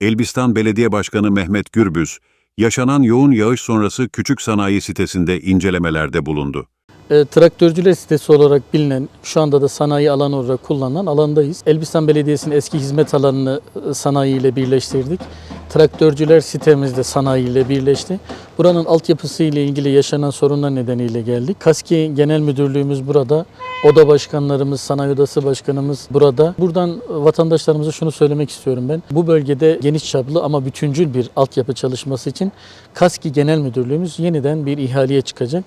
Elbistan Belediye Başkanı Mehmet Gürbüz, yaşanan yoğun yağış sonrası küçük sanayi sitesinde incelemelerde bulundu. E, traktörcüler sitesi olarak bilinen, şu anda da sanayi alanı olarak kullanılan alandayız. Elbistan Belediyesi'nin eski hizmet alanını e, sanayi ile birleştirdik. Traktörcüler sitemizde sanayi ile birleşti. Buranın altyapısı ile ilgili yaşanan sorunlar nedeniyle geldik. KASKİ Genel Müdürlüğümüz burada. Oda başkanlarımız, sanayi odası başkanımız burada. Buradan vatandaşlarımıza şunu söylemek istiyorum ben. Bu bölgede geniş çaplı ama bütüncül bir altyapı çalışması için KASKİ Genel Müdürlüğümüz yeniden bir ihaleye çıkacak.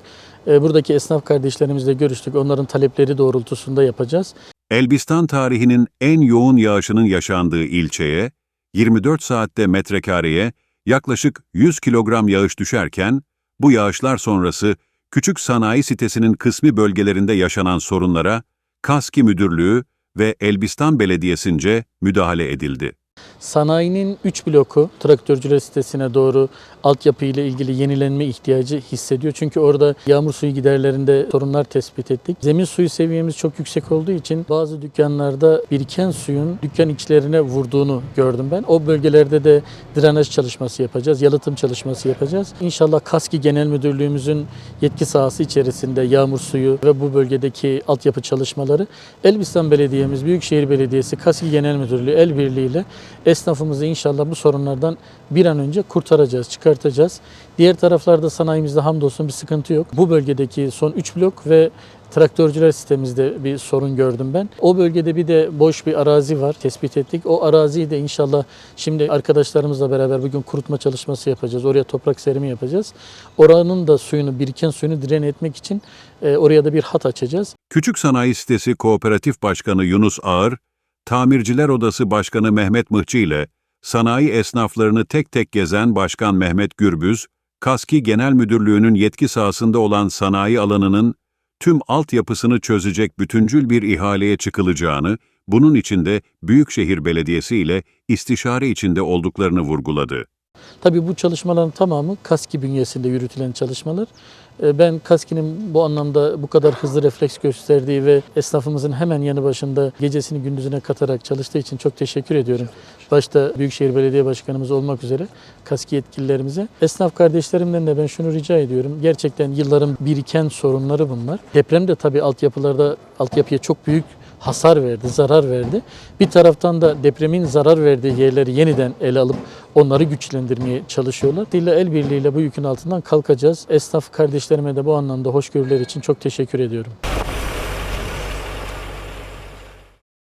E, Buradaki esnaf kardeşlerimizle görüştük. Onların talepleri doğrultusunda yapacağız. Elbistan tarihinin en yoğun yağışının yaşandığı ilçeye, 24 saatte metrekareye yaklaşık 100 kilogram yağış düşerken, bu yağışlar sonrası küçük sanayi sitesinin kısmi bölgelerinde yaşanan sorunlara KASKİ Müdürlüğü ve Elbistan Belediyesi'nce müdahale edildi. Sanayinin 3 bloku traktörcüler sitesine doğru altyapı ile ilgili yenilenme ihtiyacı hissediyor. Çünkü orada yağmur suyu giderlerinde sorunlar tespit ettik. Zemin suyu seviyemiz çok yüksek olduğu için bazı dükkanlarda biriken suyun dükkan içlerine vurduğunu gördüm ben. O bölgelerde de drenaj çalışması yapacağız, yalıtım çalışması yapacağız. İnşallah KASKİ Genel Müdürlüğümüzün yetki sahası içerisinde yağmur suyu ve bu bölgedeki altyapı çalışmaları Elbistan Belediye'miz, Büyükşehir Belediyesi, KASKİ Genel Müdürlüğü el birliğiyle esnafımızı inşallah bu sorunlardan bir an önce kurtaracağız, çıkartacağız. Diğer taraflarda sanayimizde hamdolsun bir sıkıntı yok. Bu bölgedeki son 3 blok ve traktörcüler sitemizde bir sorun gördüm ben. O bölgede bir de boş bir arazi var tespit ettik. O araziyi de inşallah şimdi arkadaşlarımızla beraber bugün kurutma çalışması yapacağız. Oraya toprak serimi yapacağız. Oranın da suyunu, biriken suyunu direne etmek için e, oraya da bir hat açacağız. Küçük Sanayi Sitesi Kooperatif Başkanı Yunus Ağır, Tamirciler Odası Başkanı Mehmet Mıhçı ile sanayi esnaflarını tek tek gezen Başkan Mehmet Gürbüz, KASKİ Genel Müdürlüğü'nün yetki sahasında olan sanayi alanının tüm altyapısını çözecek bütüncül bir ihaleye çıkılacağını, bunun içinde Büyükşehir Belediyesi ile istişare içinde olduklarını vurguladı. Tabii bu çalışmaların tamamı KASKİ bünyesinde yürütülen çalışmalar. Ee, Ben KASKİ'nin bu anlamda bu kadar hızlı refleks gösterdiği ve esnafımızın hemen yanı başında gecesini gündüzüne katarak çalıştığı için çok teşekkür ediyorum. Başta Büyükşehir Belediye Başkanımız olmak üzere KASKİ yetkililerimize. Esnaf kardeşlerimden de ben şunu rica ediyorum. Gerçekten yılların biriken sorunları bunlar. Deprem de tabii altyapılarda, altyapıya çok büyük hasar verdi, zarar verdi. Bir taraftan da depremin zarar verdiği yerleri yeniden ele alıp onları güçlendirmeye çalışıyorlar. Dille el birliğiyle bu yükün altından kalkacağız. Esnaf kardeşlerime de bu anlamda hoşgörüler için çok teşekkür ediyorum.